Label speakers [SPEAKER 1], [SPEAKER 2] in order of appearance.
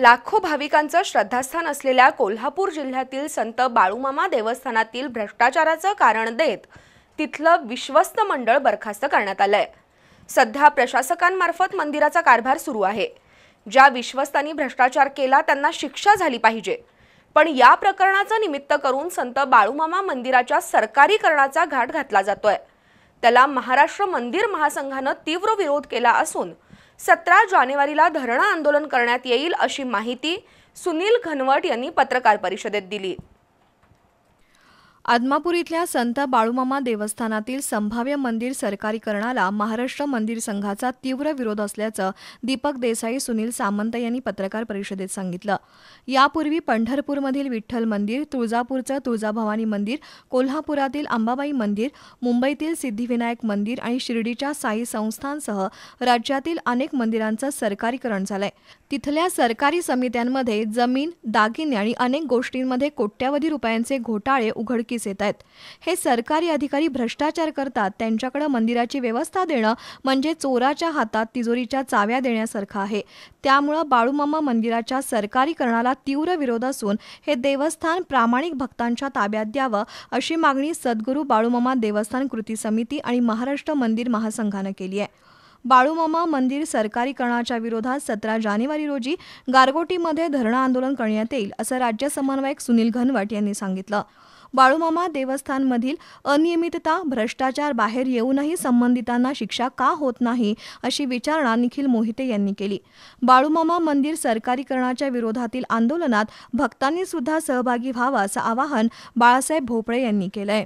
[SPEAKER 1] लाखो भाविकांचं श्रद्धास्थान असलेल्या कोल्हापूर जिल्ह्यातील संत बाळूमामा देवस्थानातील भ्रष्टाचाराचं कारण देत तिथलं विश्वस्त मंडळ बरखास्त करण्यात आलंय. सध्या प्रशासकांमार्फत मंदिराचा कारभार सुरू आहे. ज्या विश्वस्तांनी भ्रष्टाचार केला त्यांना शिक्षा झाली पाहिजे. पण या प्रकरणाचं निमित्त करून संत बाळूमामा मंदिराच्या सरकारीकरणाचा घाट घातला जातोय. त्याला महाराष्ट्र मंदिर महासंघानं तीव्र विरोध केला असून सतरा जानेवारीला धरणं आंदोलन करण्यात येईल अशी माहिती सुनील घनवट यांनी पत्रकार परिषदेत दिली.
[SPEAKER 2] आदमापूर इथल्या संत बाळूमामा देवस्थानातील संभाव्य मंदिर सरकारीकरणाला महाराष्ट्र मंदिर संघाचा तीव्र विरोध असल्याचं दीपक देसाई सुनील सामंत यांनी पत्रकार परिषदेत सांगितलं. यापूर्वी पंढरपूरमधील विठ्ठल मंदिर तुळजापूरचं तुळजाभवानी मंदिर कोल्हापुरातील अंबाबाई मंदिर मुंबईतील सिद्धिविनायक मंदिर आणि शिर्डीच्या साई संस्थांसह राज्यातील अनेक मंदिरांचं सरकारीकरण झालंय. तिथल्या सरकारी समित्यांमध्ये जमीन दागिने आणि अनेक गोष्टींमध्ये कोट्यावधी रुपयांचे घोटाळे उघडकीस येत आहेत. हे सरकारी अधिकारी भ्रष्टाचार करतात. त्यांच्याकडे मंदिराची व्यवस्था देणं म्हणजे चोराच्या हातात तिजोरीच्या चाव्या देण्यासारखं आहे. त्यामुळं बाळूमामा मंदिराच्या सरकारीकरणाला तीव्र विरोध असून हे देवस्थान प्रामाणिक भक्तांच्या ताब्यात द्यावं अशी मागणी सद्गुरू बाळूमामा देवस्थान कृती समिती आणि महाराष्ट्र मंदिर महासंघानं केली आहे. बाळूमामा मंदिर सरकारीकरणाच्या विरोधात सतरा जानेवारी रोजी गारगोटीमध्ये धरणं आंदोलन करण्यात येईल असं राज्य समन्वयक सुनील घनवट यांनी सांगितलं. बाळूमामा देवस्थानमधील अनियमितता भ्रष्टाचार बाहेर येऊनही संबंधितांना शिक्षा का होत नाही अशी विचारणा निखिल मोहिते यांनी केली. बाळूमामा मंदिर सरकारीकरणाच्या विरोधातील आंदोलनात भक्तांनी सुद्धा सहभागी व्हावं असं आवाहन बाळासाहेब भोपळे यांनी केलंय.